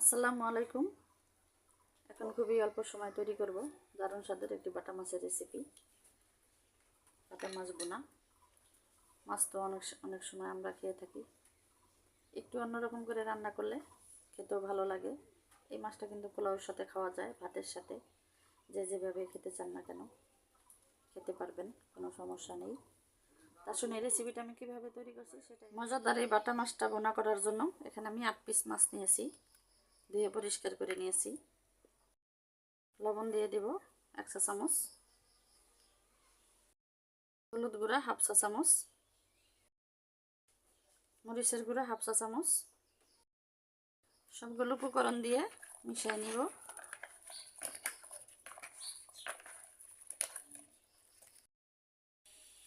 আসসালামু আলাইকুম। এখন খুবই অল্প সময় তৈরি করব। দারুণ স্বাদের একটি বাটা মাছের রেসিপি বাটা মাছ বোনা মাছ তো অনেক অনেক সময় আমরা খেয়ে থাকি। একটু অন্যরকম করে রান্না করলে খেতেও ভালো লাগে। এই মাছটা কিন্তু পোলাওর সাথে খাওয়া যায়, ভাতের সাথে। যে যেভাবে খেতে চান না কেন, খেতে পারবেন, কোনো সমস্যা নেই। তা শুনে এই রেসিপিটা আমি কীভাবে তৈরি করছি সেটা মজাদার এই বাটা মাছটা বোনা করার জন্য এখানে আমি আট পিস মাছ নিয়েছি। ধুয়ে পরিষ্কার করে নিয়েছি। লবণ দিয়ে দেব এক চা চামচ। হলুদ গুঁড়া হাফ চা চামচ। মরিচের গুঁড়া হাফ চা চামচ। সবগুলো উপকরণ দিয়ে মিশিয়ে নিব।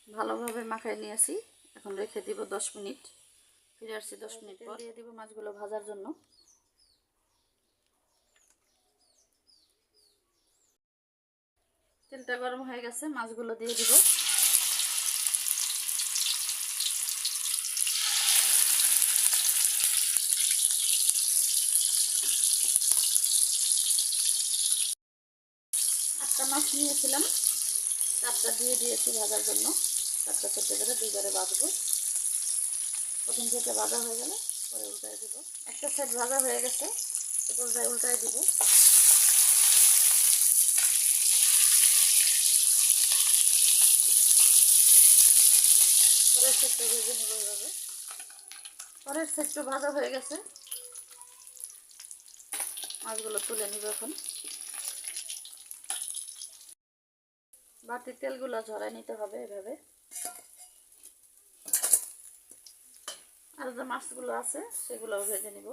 ভালোভাবে মাখাই নিয়েছি। এখন রেখে দিব দশ মিনিট। ফিরে আসছি দশ মিনিট পর। দিয়ে দিব মাছগুলো ভাজার জন্য। তেলটা গরম হয়ে গেছে, মাছগুলো দিয়ে দিব। আটটা মাছ নিয়েছিলাম, চারটা দিয়ে দিয়েছি ভাজার জন্য। চারটা ছোট্ট করে দুইবারে বাঁধবো প্রথম থেকে ভাজা হয়ে গেলে পরে উল্টায় দিব। একটা সাইড ভাজা হয়ে গেছে উল্টায় উল্টায় দিব। পরের সেটটা ভেজে নেব এইভাবে পরের সেটটা ভাজা হয়ে গেছে। মাছগুলো তুলে নিব এখন। বাটির তেলগুলো ঝরাই নিতে হবে এভাবে। আর যে মাছগুলো আছে সেগুলো ভেজে নিব।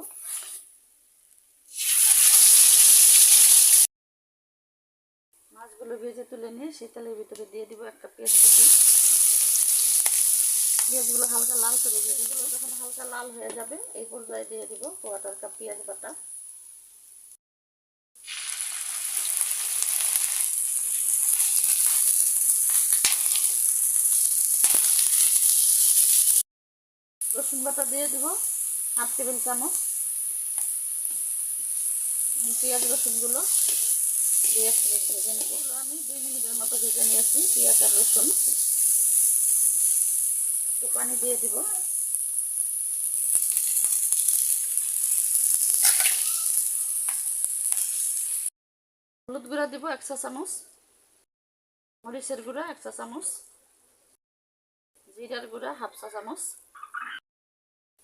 মাছগুলো ভেজে তুলে নিয়ে সেই তেলের ভিতরে দিয়ে দিব একটা কুচি। পেঁয়াজগুলো হালকা লাল করে দিয়ে নেব যখন হালকা লাল হয়ে যাবে, এই পর্যায়ে দিয়ে দিব কোয়াটার কাপ পেঁয়াজ বাটা। রসুন বাটা দিয়ে দিব হাফ টেবিল চামচ। পেঁয়াজ রসুনগুলো মিনিট ভেজে নেব। আমি দুই মিনিটের মতো ভেজে নিয়েছি পেঁয়াজ আর রসুন। একটু পানি দিয়ে দিব। হলুদ গুঁড়া দিব এক চা চামচ। মরিচের গুঁড়া এক চা চামচ। জিরার গুঁড়া হাফ চা চামচ।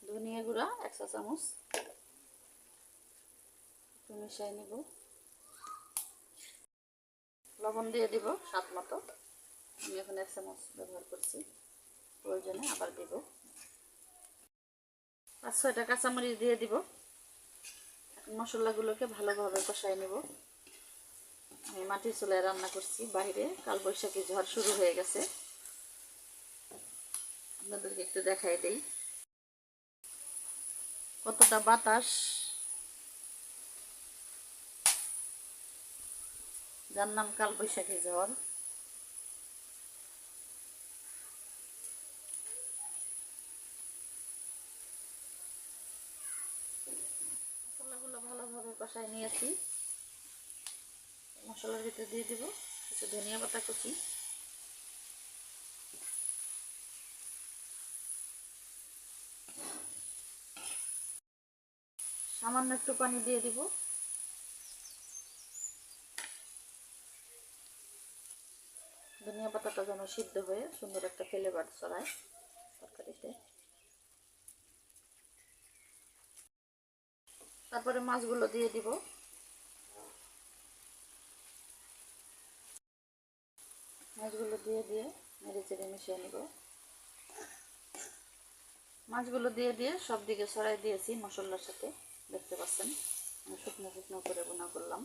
ধনিয়া গুঁড়া এক চা চামচ। মিশাই নিব। লবণ দিয়ে দিব স্বাদ মতো। আমি এখন এক চামচ ব্যবহার করছি। প্রয়োজনে আবার দিব। পাঁচ ছয়টা কাঁচামরিচ দিয়ে দিব। মশলাগুলোকে ভালোভাবে কষাই নেব। আমি মাটির চুলায় রান্না করছি বাইরে। কাল বৈশাখী ঝড় শুরু হয়ে গেছে। আপনাদেরকে একটু দেখাই দেই। কতটা বাতাস। যার নাম কাল বৈশাখী ঝড় মশলাগুলো ভালোভাবে কষায় নিয়েছি। মশলার ভিতরে দিয়ে দিব কিছু ধনিয়া পাতা কুচি। সামান্য একটু পানি দিয়ে দিব। ধনিয়া পাতাটা যেন সিদ্ধ হয়ে সুন্দর একটা ফ্লেভার ছড়ায় তরকারিতে। তারপরে মাছগুলো দিয়ে দিব। মাছগুলো দিয়ে দিয়ে নেড়ে চেড়ে মিশিয়ে নিব। মাছগুলো দিয়ে দিয়ে সব দিকে ছড়াই দিয়েছি মশলার সাথে। দেখতে পাচ্ছেন শুকনো শুকনো করে বোনা করলাম।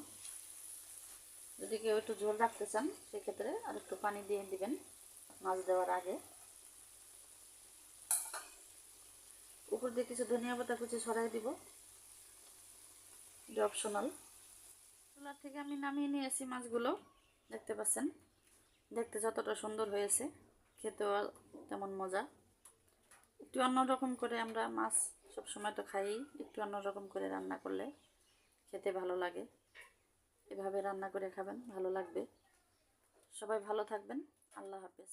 যদি কেউ একটু ঝোল রাখতে চান, সেক্ষেত্রে আর একটু পানি দিয়ে দিবেন মাছ দেওয়ার আগে। উপর দিয়ে কিছু ধনিয়া পাতা কুচি সরাই দিব। এটা অপশনাল চুলার থেকে আমি নামিয়ে নিয়েছি মাছগুলো। দেখতে পাচ্ছেন? দেখতে যতটা সুন্দর হয়েছে। খেতেও তেমন মজা। একটু অন্যরকম করে আমরা মাছ সবসময় তো খাই। একটু অন্যরকম করে রান্না করলে খেতে ভালো লাগে। এভাবে রান্না করে খাবেন, ভালো লাগবে। সবাই ভালো থাকবেন। আল্লাহ হাফেজ।